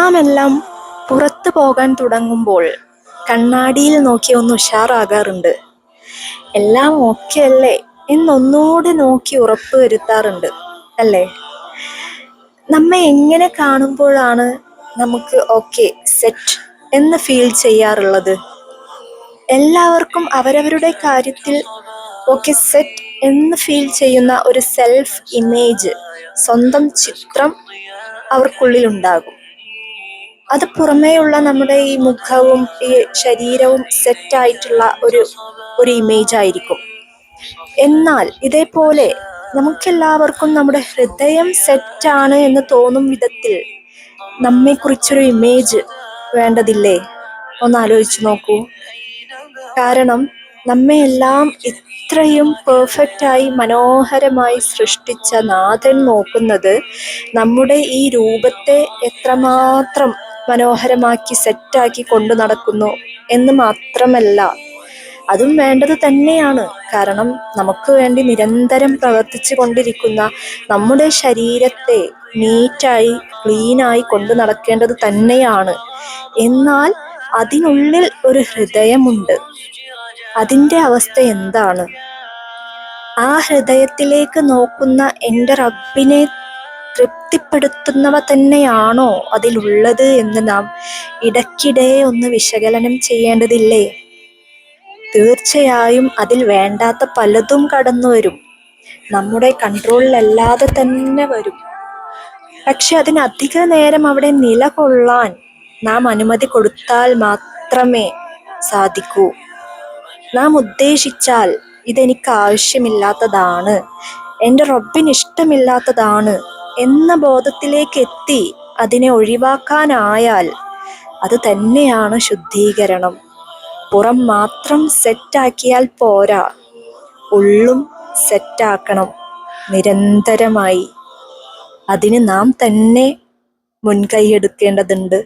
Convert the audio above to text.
നാം എല്ലാം പുറത്തു പോകാൻ തുടങ്ങുമ്പോൾ കണ്ണാടിയിൽ നോക്കി ഒന്ന് ഉഷാറാകാറുണ്ട്. എല്ലാം ഓക്കെ അല്ലേ? എന്നൊന്നുകൂടി നോക്കി ഉറപ്പ് വരുത്താറുണ്ട് അല്ലേ? നമ്മെ എങ്ങനെ കാണുമ്പോഴാണ് നമുക്ക് ഓക്കെ സെറ്റ് എന്ന് ഫീൽ ചെയ്യാറുള്ളത്? എല്ലാവർക്കും അവരവരുടെ കാര്യത്തിൽ ഓക്കെ സെറ്റ് എന്ന് ഫീൽ ചെയ്യുന്ന ഒരു സെൽഫ് ഇമേജ് സ്വന്തം ചിത്രം അവർക്കുള്ളിലുണ്ടാകും. അത് പുറമേയുള്ള നമ്മുടെ ഈ മുഖവും ഈ ശരീരവും സെറ്റായിട്ടുള്ള ഒരു ഒരു ഇമേജ് ആയിരിക്കും. എന്നാൽ ഇതേപോലെ നമുക്കെല്ലാവർക്കും നമ്മുടെ ഹൃദയം സെറ്റാണ് എന്ന് തോന്നും വിധത്തിൽ നമ്മെക്കുറിച്ചൊരു ഇമേജ് വേണ്ടതില്ലേ? ഒന്ന് ആലോചിച്ച് നോക്കൂ. കാരണം നമ്മയെല്ലാം ഇത്രയും പെർഫെക്റ്റായി മനോഹരമായി സൃഷ്ടിച്ച നാഥൻ നോക്കുന്നത് നമ്മുടെ ഈ രൂപത്തെ എത്രമാത്രം മനോഹരമാക്കി സെറ്റാക്കി കൊണ്ടു നടക്കുന്നു എന്ന് മാത്രമല്ല അതും വേണ്ടത് തന്നെയാണ്. കാരണം നമുക്ക് വേണ്ടി നിരന്തരം പ്രവർത്തിച്ചു കൊണ്ടിരിക്കുന്ന നമ്മുടെ ശരീരത്തെ നീറ്റായി ക്ലീനായി കൊണ്ടു നടക്കേണ്ടത് തന്നെയാണ്. എന്നാൽ അതിനുള്ളിൽ ഒരു ഹൃദയമുണ്ട്. അതിന്റെ അവസ്ഥ എന്താണ്? ആ ഹൃദയത്തിലേക്ക് നോക്കുന്ന എന്റെ റബ്ബിനെ തൃപ്തിപ്പെടുത്തുന്നവ തന്നെയാണോ അതിലുള്ളത് എന്ന് നാം ഇടയ്ക്കിടെ ഒന്ന് വിശകലനം ചെയ്യേണ്ടതില്ലേ? തീർച്ചയായും അതിൽ വേണ്ടാത്ത പലതും കടന്നു വരും നമ്മുടെ കൺട്രോളിലല്ലാതെ തന്നെ വരും. പക്ഷെ അതിനധിക നേരം അവിടെ നിലകൊള്ളാൻ നാം അനുമതി കൊടുത്താൽ മാത്രമേ സാധിക്കൂ. നാം ഉദ്ദേശിച്ചാൽ ഇതെനിക്ക് ആവശ്യമില്ലാത്തതാണ്. എന്റെ റബ്ബിന് ഇഷ്ടമില്ലാത്തതാണ്. എന്ന ബോധത്തിലേക്ക് എത്തി അതിനെ ഒഴിവാക്കാനായാൽ അത് തന്നെയാണ് ശുദ്ധീകരണം. പുറം മാത്രം സെറ്റാക്കിയാൽ പോരാ ഉള്ളും സെറ്റാക്കണം നിരന്തരമായി. അതിന് നാം തന്നെ മുൻകൈ എടുക്കേണ്ടതുണ്ട്